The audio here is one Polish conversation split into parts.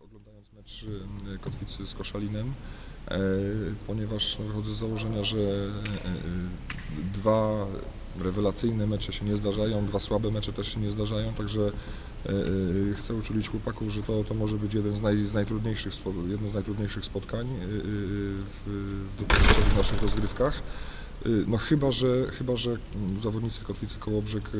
oglądając mecz y, Kotwicy z Koszalinem, e, ponieważ wychodzę z założenia, że e, e, dwa rewelacyjne mecze się nie zdarzają, dwa słabe mecze też się nie zdarzają, także chcę uczulić chłopaków, że to, to może być jeden z, naj, z najtrudniejszych, jedno z najtrudniejszych spotkań w, naszych rozgrywkach. No chyba, że, chyba, że mm, zawodnicy Kotwicy Kołobrzeg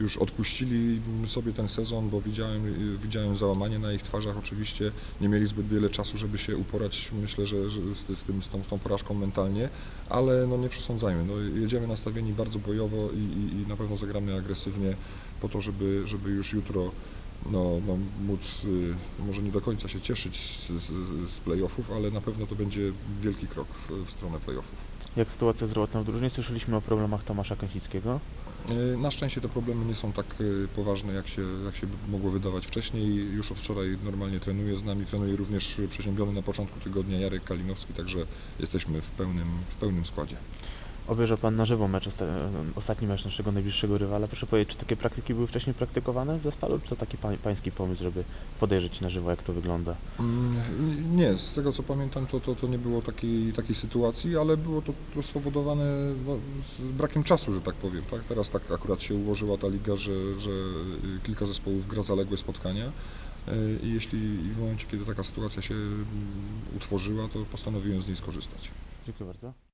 już odpuścili sobie ten sezon, bo widziałem, y, widziałem załamanie na ich twarzach. Oczywiście nie mieli zbyt wiele czasu, żeby się uporać, myślę, że, że z, z, tym, z, tą, z tą porażką mentalnie, ale no nie przesądzajmy. No, jedziemy nastawieni bardzo bojowo i, i, i na pewno zagramy agresywnie po to, żeby, żeby już jutro no, no, móc y, może nie do końca się cieszyć z, z, z playoffów, ale na pewno to będzie wielki krok w, w stronę playoffów. Jak sytuacja zdrowotna w drużynie? Słyszeliśmy o problemach Tomasza Kęsickiego. E, Na szczęście te problemy nie są tak e, poważne, jak się, jak się mogło wydawać wcześniej. Już od wczoraj normalnie trenuje z nami, trenuje również przeziębiony na początku tygodnia Jarek Kalinowski, także jesteśmy w pełnym, w pełnym składzie. Obejrzał Pan na żywo mecz, osta- ostatni mecz naszego najbliższego rywala. Proszę powiedzieć, czy takie praktyki były wcześniej praktykowane w Zastalu, czy to taki pań, pański pomysł, żeby podejrzeć na żywo, jak to wygląda? Mm, Nie, z tego co pamiętam, to, to, to nie było takiej, takiej sytuacji, ale było to, to spowodowane brakiem czasu, że tak powiem. Tak? Teraz tak akurat się ułożyła ta liga, że, że y, kilka zespołów gra zaległe spotkania. y, I jeśli w momencie, kiedy taka sytuacja się mm, utworzyła, to postanowiłem z niej skorzystać. Dziękuję bardzo.